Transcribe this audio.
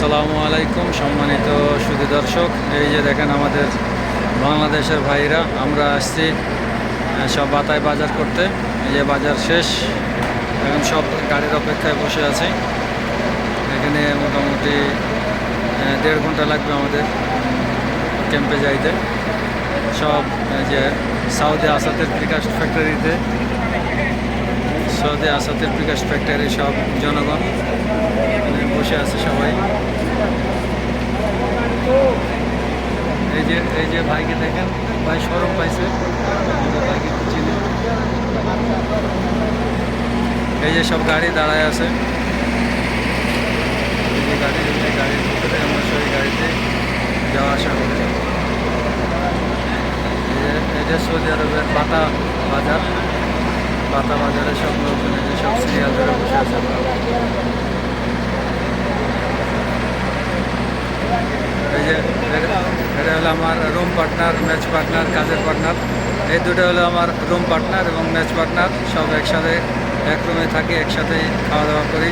আসসালামু আলাইকুম, সম্মানিত সুধী দর্শক। এই যে দেখেন আমাদের বাংলাদেশের ভাইরা, আমরা আসছি সব বাতায় বাজার করতে। এই যে বাজার শেষ, এখন সব গাড়ির অপেক্ষায় বসে আছি। এখানে মোটামুটি দেড় ঘণ্টা লাগবে আমাদের ক্যাম্পে যাইতে। সব যে সাউদি আসাদের বিকাশ ফ্যাক্টরিতে সৌদি আসাদের বিকাশ ফ্যাক্টরি সব জনগণ। বসে আছে সবাই। এই যে এই যে ভাইকে দেখেন, ভাই সরম পাইছে। ভাইকে। এই যে সব গাড়ি দাঁড়ায় আছে। এই গাড়ি গাড়িতে যাওয়া আসা সৌদি আরবের পাতা বাজার। পাতা বাজারে সব যে সব সিরিয়াল ধরে বসে আছে এই যে এটা- এটা হলো আমার রুম পার্টনার ম্যাচ পার্টনার কাজের পার্টনার এই দুটো হলো আমার রুম পার্টনার এবং ম্যাচ পার্টনার সব একসাথে এক রুমে থাকি, একসাথেই খাওয়া দাওয়া করি।